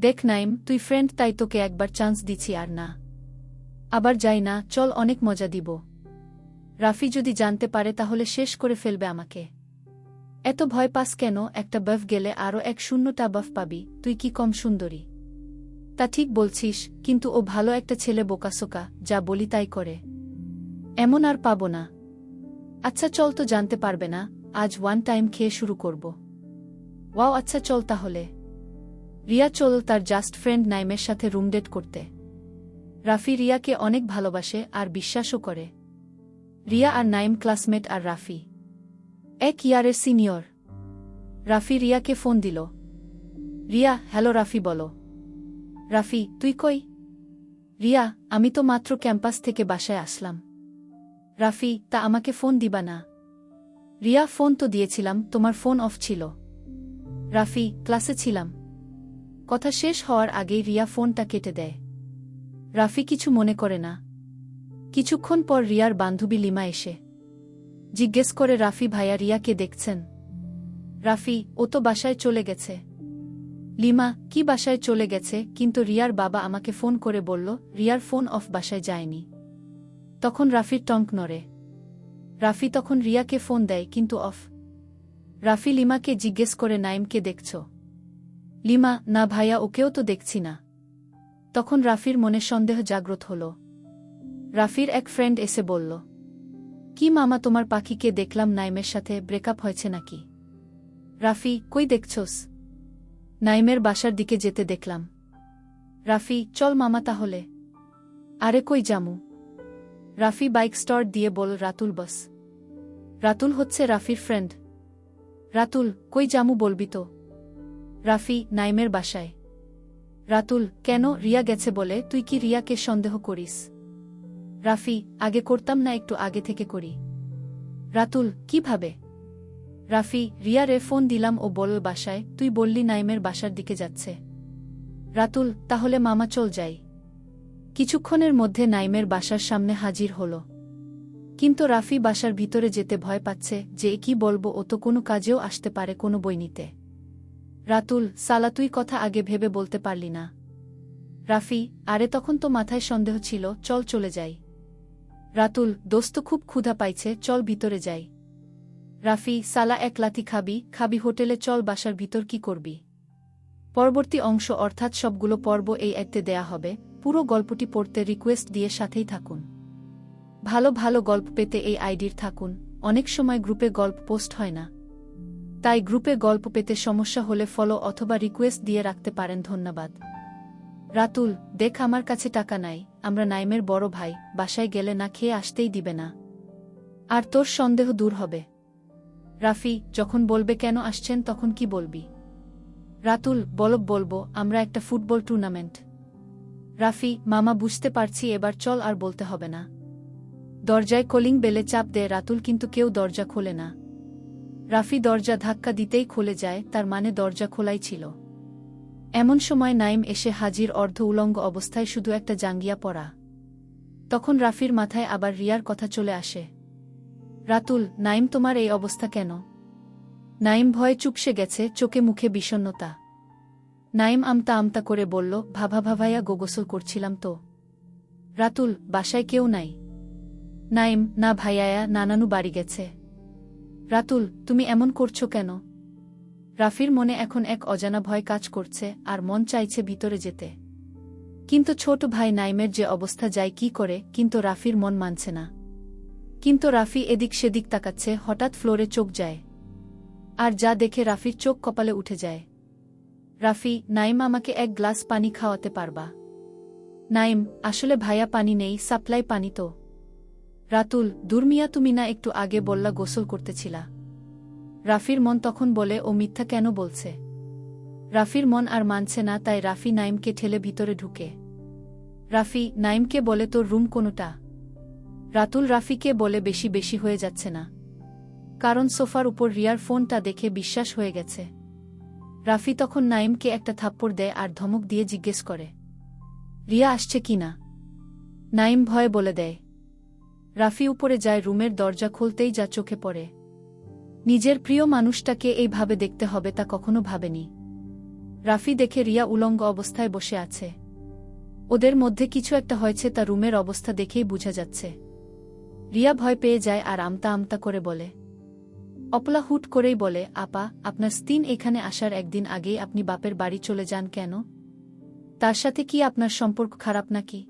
দেখ নাইম, তুই ফ্রেন্ড তাই তোকে একবার চান্স দিছি আর না। আবার যাই না, চল অনেক মজা দিব। রাফি যদি জানতে পারে, তাহলে শেষ করে ফেলবে আমাকে। এত ভয় পাস কেন? একটা বাফ গেলে আরও এক শূন্যটা বাফ পাবি। তুই কি কম সুন্দরী? তা ঠিক বলছিস, কিন্তু ও ভালো একটা ছেলে বোকাসোকা, যা বলি তাই করে। এমন আর পাব না। আচ্ছা চল তো জানতে পারবে না, আজ ওয়ান টাইম খেয়ে শুরু করব। ওয়াও আচ্ছা চল তাহলে। রিয়া চল তার জাস্ট ফ্রেন্ড নাইমের সাথে রুমডেট করতে। রাফি রিয়াকে অনেক ভালোবাসে আর বিশ্বাসও করে। রিয়া আর নাইম ক্লাসমেট আর রাফি। এক ইয়ারের সিনিয়র। রাফি রিয়াকে ফোন দিল। রিয়া, হ্যালো রাফি, বলো। রাফি, তুই কই? রিয়া, আমি তো মাত্র ক্যাম্পাস থেকে বাসায় আসলাম। রাফি, তা আমাকে ফোন দিবা না? রিয়া, ফোন তো দিয়েছিলাম, তোমার ফোন অফ ছিল। রাফি, ক্লাসে ছিলাম। কথা শেষ হওয়ার আগেই রিয়া ফোনটা কেটে দেয়। রাফি কিছু মনে করে না। কিছুক্ষণ পর রিয়ার বান্ধবী লিমা এসে জিজ্ঞেস করে, রাফি ভাইয়া, রিয়াকে দেখছেন? রাফি, ও তো বাসায় চলে গেছে। লিমা, কি বাসায় চলে গেছে? কিন্তু রিয়ার বাবা আমাকে ফোন করে বলল, রিয়ার ফোন অফ বাসায় যায়নি। তখন রাফির টঙ্ক নড়ে। রাফি তখন রিয়াকে ফোন দেয়, কিন্তু অফ। রাফি, লিমাকে জিজ্ঞেস করে, নাইমকে দেখছ লিমা, না ভাইয়া, ওকেও তো দেখছি না। তখন রাফির মনে সন্দেহ জাগ্রত হল। রাফির এক ফ্রেন্ড এসে বলল, কি মামা, তোমার পাখিকে দেখলাম নাইমের সাথে ব্রেকআপ হয়েছে নাকি? রাফি, কই দেখছস? নাইমের বাসার দিকে যেতে দেখলাম। রাফি, চল মামা তাহলে। আরে কই জামু রাফি বাইক স্টার্ট দিয়ে বল, রাতুল, বস। রাতুল হচ্ছে রাফির ফ্রেন্ড। রাতুল, কই জামু বলবি তো? রাফি নাইমের বাসায়। রাতুল, কেন রিয়া গেছে বলে তুই কি রিয়াকে সন্দেহ করিস? রাফি, আগে করতাম না একটু আগে থেকে করি। রাতুল, কীভাবে? রাফি, রিয়ারে ফোন দিলাম ও বলল, বাসায়, তুই বললি নাইমের বাসার দিকে যাচ্ছে। রাতুল, তাহলে মামা চল যাই। কিছুক্ষণের মধ্যে নাইমের বাসার সামনে হাজির হল। কিন্তু রাফি বাসার ভিতরে যেতে ভয় পাচ্ছে যে কি বলব ও তো কোনো কাজেও আসতে পারে কোনো বই নিতে। রাতুল, সালা, তুই কথা আগে ভেবে বলতে পারলি না। রাফি, আরে তখন তো মাথায় সন্দেহ ছিল, চল চলে যাই। রাতুল, দোস্ত খুব ক্ষুধা পাইছে, চল ভিতরে যাই। রাফি, সালা, এক লাথি খাবি খাবি হোটেলে, চল বাসার ভিতর কি করবি? পরবর্তী অংশ অর্থাৎ সবগুলো পর্ব এই একতে দেয়া হবে, পুরো গল্পটি পড়তে রিকোয়েস্ট দিয়ে সাথেই থাকুন। ভালো ভালো গল্প পেতে এই আইডির থাকুন, অনেক সময় গ্রুপে গল্প পোস্ট হয় না। তাই গ্রুপে গল্প পেতে সমস্যা হলে ফলো অথবা রিকোয়েস্ট দিয়ে রাখতে পারেন ধন্যবাদ। রাতুল, দেখ আমার কাছে টাকা নাই, আমরা নাইমের বড় ভাই, বাসায় গেলে না খেয়ে আসতেই দিবে না। আর তোর সন্দেহ দূর হবে। রাফি, যখন বলবে কেন আসছেন তখন কি বলবি? রাতুল বলব বলব, আমরা একটা ফুটবল টুর্নামেন্ট। রাফি, মামা বুঝতে পারছি, এবার চল আর বলতে হবে না। দরজায় কলিং বেলে চাপ দেয় রাতুল, কিন্তু কেউ দরজা খোলে না। রাফি দরজা ধাক্কা দিতেই খুলে যায়, তার মানে দরজা খোলাই ছিল। এমন সময় নাইম এসে হাজির অর্ধ উলঙ্গ অবস্থায় শুধু একটা জাঙ্গিয়া পড়া। তখন রাফির মাথায় আবার রিয়ার কথা চলে আসে। রাতুল, নাইম তোমার এই অবস্থা কেন? নাইম ভয়ে চুপসে গেছে, চোখে মুখে বিষণ্নতা নাইম আমতা আমতা করে বলল, ভাভা ভাভাইয়া গোগোসল করছিলাম তো। রাতুল, বাসায় কেউ নাই? নাইম, না ভাইয়ায়া, নানানু বাড়ি গেছে। রাতুল, তুমি এমন করছ কেন? রাফির মনে এখন এক অজানা ভয় কাজ করছে আর মন চাইছে ভিতরে যেতে। কিন্তু ছোট ভাই নাইমের যে অবস্থা যায় কি করে, কিন্তু রাফির মন মানছে না। কিন্তু রাফি এদিক সেদিক তাকাচ্ছে, হঠাৎ ফ্লোরে চোখ যায়। আর যা দেখে রাফির চোখ কপালে উঠে যায়। রাফি, নাইম আমাকে এক গ্লাস পানি খাওয়াতে পারবা? নাইম, আসলে ভাইয়া পানি নেই, সাপ্লাই পানি তো। রাতুল, দুর্মিয়া তুমি না একটু আগে বললা গোসল করতেছিলা। রাফির মন তখন বলে, ও মিথ্যা কেন বলছে? রাফির মন আর মানছে না, তাই রাফি নাইমকে ঠেলে ভিতরে ঢুকে। রাফি, নাইমকে বলে, তোর রুম কোনোটা? রাতুল রাফিকে বলে, বেশি বেশি হয়ে যাচ্ছে না। কারণ সোফার উপর রিয়ার ফোনটা দেখে বিশ্বাস হয়ে গেছে। রাফি তখন নাইমকে একটা থাপ্পড় দেয় আর ধমক দিয়ে জিজ্ঞেস করে, রিয়া আসছে কি না? নাইম ভয়ে বলে দেয় রাফি উপরে যায়, রুমের দরজা খুলতেই যা চোখে পড়ে। নিজের প্রিয় মানুষটাকে এইভাবে দেখতে হবে তা কখনো ভাবেনি। রাফি দেখে রিয়া উলঙ্গ অবস্থায় বসে আছে। ওদের মধ্যে কিছু একটা হয়েছে তা রুমের অবস্থা দেখেই বোঝা যাচ্ছে। রিয়া ভয় পেয়ে যায় আর আমতা আমতা করে বলে। অপলা হুট করেই বলে, আপা, আপনার স্তিন এখানে আসার একদিন আগেই আপনি বাপের বাড়ি চলে যান কেন? তার সাথে কি আপনার সম্পর্ক খারাপ নাকি?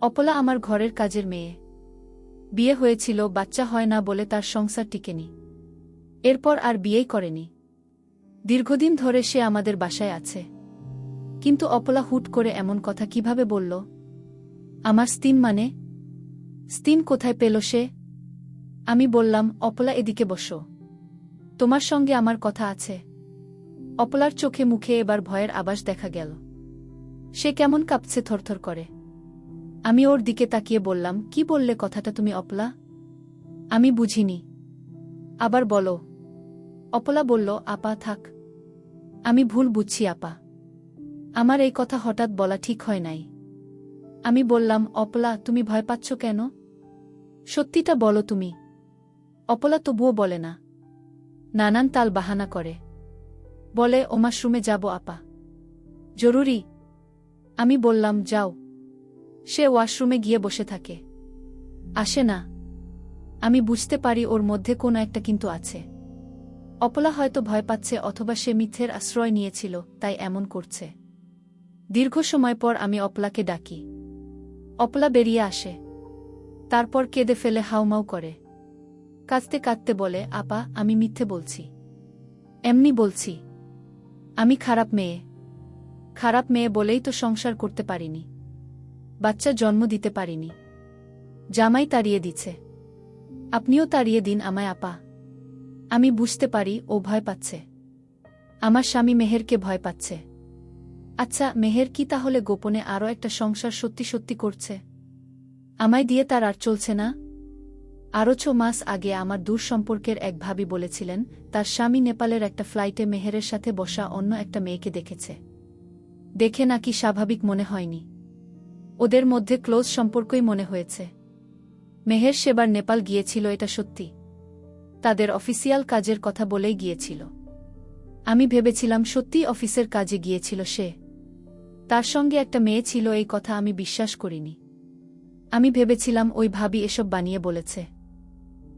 অপলা আমার ঘরের কাজের মেয়ে। বিয়ে হয়েছিল, বাচ্চা হয় না বলে তার সংসার টিকেনি। এরপর আর বিয়েই করেনি। দীর্ঘদিন ধরে সে আমাদের বাসায় আছে। কিন্তু অপলা হুট করে এমন কথা কীভাবে বলল? আমার স্তিন মানে? স্তিন কোথায় পেল সে? আমি বললাম, অপলা এদিকে বসো। তোমার সঙ্গে আমার কথা আছে। অপলার চোখে মুখে এবার ভয়ের আবাস দেখা গেল। সে কেমন কাঁপছে থরথর করে। আমি ওর দিকে তাকিয়ে বললাম, কি বললে কথাটা তুমি, অপলা? আমি বুঝিনি। আবার বলো। অপলা বলল, আপা, থাক। আমি ভুল বুঝছি, আপা। আমার এই কথা হঠাৎ বলা ঠিক হয় নাই। আমি বললাম, অপলা, তুমি ভয় পাচ্ছ কেন? সত্যিটা বলো তুমি। অপলা তবুও বলে না। নানান তাল বাহানা করে। বলে, ওমাশরুমে যাব, আপা। জরুরি? আমি বললাম, যাও। সে ওয়াশরুমে গিয়ে বসে থাকে। আসে না। আমি বুঝতে পারি ওর মধ্যে কোনো একটা কিন্তু আছে। অপলা হয়তো ভয় পাচ্ছে অথবা সে মিথ্যের আশ্রয় নিয়েছিল, তাই এমন করছে। দীর্ঘ সময় পর আমি অপলাকে ডাকি। অপলা বেরিয়ে আসে। তারপর কেঁদে ফেলে হাউমাউ করে। কাঁদতে কাঁদতে বলে, আপা, আমি মিথ্যে বলছি। এমনি বলছি। আমি খারাপ মেয়ে। খারাপ মেয়ে বলেই তো সংসার করতে পারিনি। বাচ্চা জন্ম দিতে পারিনি। জামাই তাড়িয়ে দিছে। আপনিও তাড়িয়ে দিন আমায়, আপা। আমি বুঝতে পারি ও ভয় পাচ্ছে। আমার স্বামী মেহেরকে ভয় পাচ্ছে। আচ্ছা মেহের কি তাহলে গোপনে আরও একটা সংসার সত্যি সত্যি করছে? আমায় দিয়ে তার আর চলছে না? আরও ছ মাস আগে আমার দূর সম্পর্কের এক ভাবি বলেছিলেন, তার স্বামী নেপালের একটা ফ্লাইটে মেহেরের সাথে বসা অন্য একটা মেয়েকে দেখেছে। দেখে নাকি স্বাভাবিক মনে হয়নি। ওদের মধ্যে ক্লোজ সম্পর্কই মনে হয়েছে। মেহের সেবার নেপাল গিয়েছিল, এটা সত্যি। তাদের অফিসিয়াল কাজের কথা বলেই গিয়েছিল। আমি ভেবেছিলাম, সত্যিই অফিসের কাজে গিয়েছিল সে। তার সঙ্গে একটা মেয়ে ছিল, এই কথা আমি বিশ্বাস করিনি। আমি ভেবেছিলাম, ওই ভাবি এসব বানিয়ে বলেছে।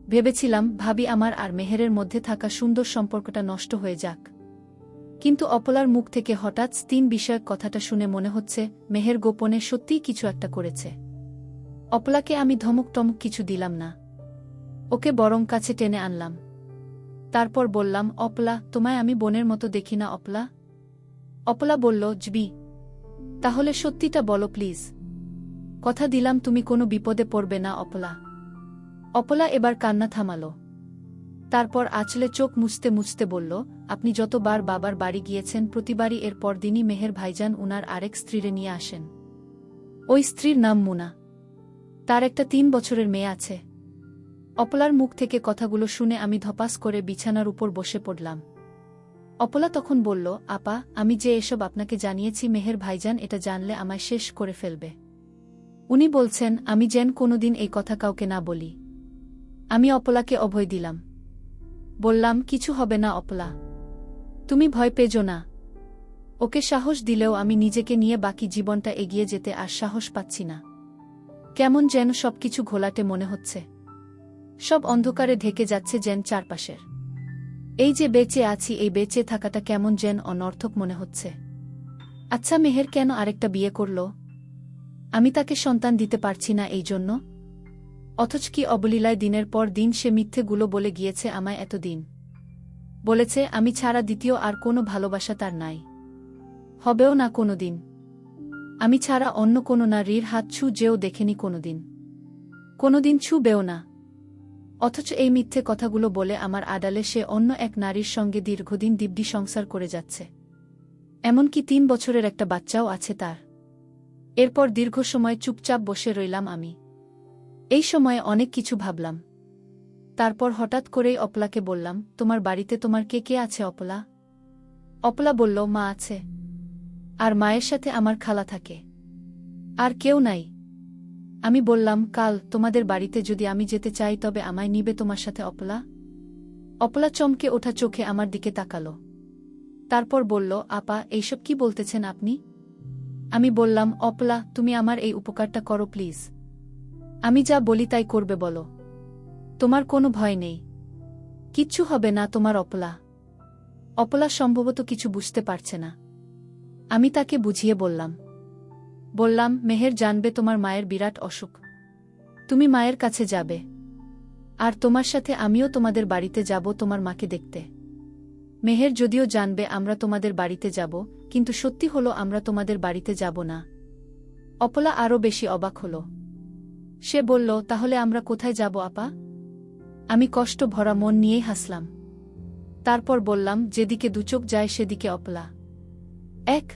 ভেবেছিলাম, ভাবি আমার আর মেহেরের মধ্যে থাকা সুন্দর সম্পর্কটা নষ্ট হয়ে যাক। কিন্তু অপলার মুখ থেকে হঠাৎ তিন বিষয়ক কথাটা শুনে মনে হচ্ছে, মেহের গোপনে সত্যিই কিছু একটা করেছে। অপলাকে আমি ধমক টমক কিছু দিলাম না। ওকে বরং কাছে টেনে আনলাম। তারপর বললাম, অপলা, তোমায় আমি বোনের মতো দেখি না, অপলা। অপলা বলল, জবি। তাহলে সত্যিটা বলো, প্লিজ। কথা দিলাম, তুমি কোনো বিপদে পড়বে না, অপলা। অপলা এবার কান্না থামালো। তারপর আঁচলে চোখ মুছতে মুছতে বলল, আপনি যতবার বাবার বাড়ি গিয়েছেন, প্রতিবারই এর পরদিনই মেহের ভাইজান উনার আরেক স্ত্রীরে নিয়ে আসেন। ওই স্ত্রীর নাম মুনা। তার একটা তিন বছরের মেয়ে আছে। অপলার মুখ থেকে কথাগুলো শুনে আমি ধপাস করে বিছানার উপর বসে পড়লাম। অপলা তখন বলল, আপা, আমি যে এসব আপনাকে জানিয়েছি, মেহের ভাইজান এটা জানলে আমায় শেষ করে ফেলবে। উনি বলছেন, আমি যেন কোনোদিন এই কথা কাউকে না বলি। আমি অপলাকে অভয় দিলাম। বললাম, কিছু হবে না অপলা। তুমি ভয় পেজো না। ওকে সাহস দিলেও আমি নিজেকে নিয়ে বাকি জীবনটা এগিয়ে যেতে আর সাহস পাচ্ছি না। কেমন যেন সবকিছু ঘোলাটে মনে হচ্ছে। সব অন্ধকারে ঢেকে যাচ্ছে যেন চারপাশের। এই যে বেঁচে আছি, এই বেঁচে থাকাটা কেমন যেন অনর্থক মনে হচ্ছে। আচ্ছা মেহের কেন আরেকটা বিয়ে করল? আমি তাকে সন্তান দিতে পারছি না এই জন্য অথচ কি অবলীলায় দিনের পর দিন সে মিথ্যেগুলো বলে গিয়েছে আমায় এতদিন? বলেছে, আমি ছাড়া দ্বিতীয় আর কোনো ভালোবাসা তার নাই। হবেও না কোনো দিন আমি ছাড়া অন্য কোনো নারীর হাত ছু যেও দেখেনি কোনোদিন। কোনোদিন ছুবেও না। অথচ এই মিথ্যে কথাগুলো বলে আমার আডালে সে অন্য এক নারীর সঙ্গে দীর্ঘদিন দিব্যি সংসার করে যাচ্ছে। এমনকি তিন বছরের একটা বাচ্চাও আছে তার। এরপর দীর্ঘ সময় চুপচাপ বসে রইলাম আমি। এই সময়ে অনেক কিছু ভাবলাম। তারপর হঠাৎ করেই অপলাকে বললাম, তোমার বাড়িতে তোমার কে কে আছে, অপলা? অপলা বলল, মা আছে। আর মায়ের সাথে আমার খালা থাকে। আর কেউ নাই। আমি বললাম, কাল তোমাদের বাড়িতে যদি আমি যেতে চাই, তবে আমায় নিবে তোমার সাথে অপলা? অপলা চমকে ওঠা চোখে আমার দিকে তাকালো। তারপর বলল, আপা, এইসব কি বলতেছেন আপনি? আমি বললাম, অপলা, তুমি আমার এই উপকারটা করো, প্লিজ। আমি যা বলি তাই করবে বলো। তোমার কোনো ভয় নেই। কিচ্ছু হবে না তোমার অপলা। অপলা সম্ভবত কিছু বুঝতে পারছে না। আমি তাকে বুঝিয়ে বললাম। বললাম, মেহের জানবে তোমার মায়ের বিরাট অসুখ। তুমি মায়ের কাছে যাবে। আর তোমার সাথে আমিও তোমাদের বাড়িতে যাব তোমার মাকে দেখতে। মেহের যদিও জানবে আমরা তোমাদের বাড়িতে যাব, কিন্তু সত্যি হলো আমরা তোমাদের বাড়িতে যাব না। অপলা আরও বেশি অবাক হল। সে বলল, তাহলে আমরা কোথায় যাব, আপা? আমি কষ্ট ভরা মন নিয়েই হাসলাম। তারপর বললাম, যেদিকে দুচোখ যায়, সেদিকে অপলা। এক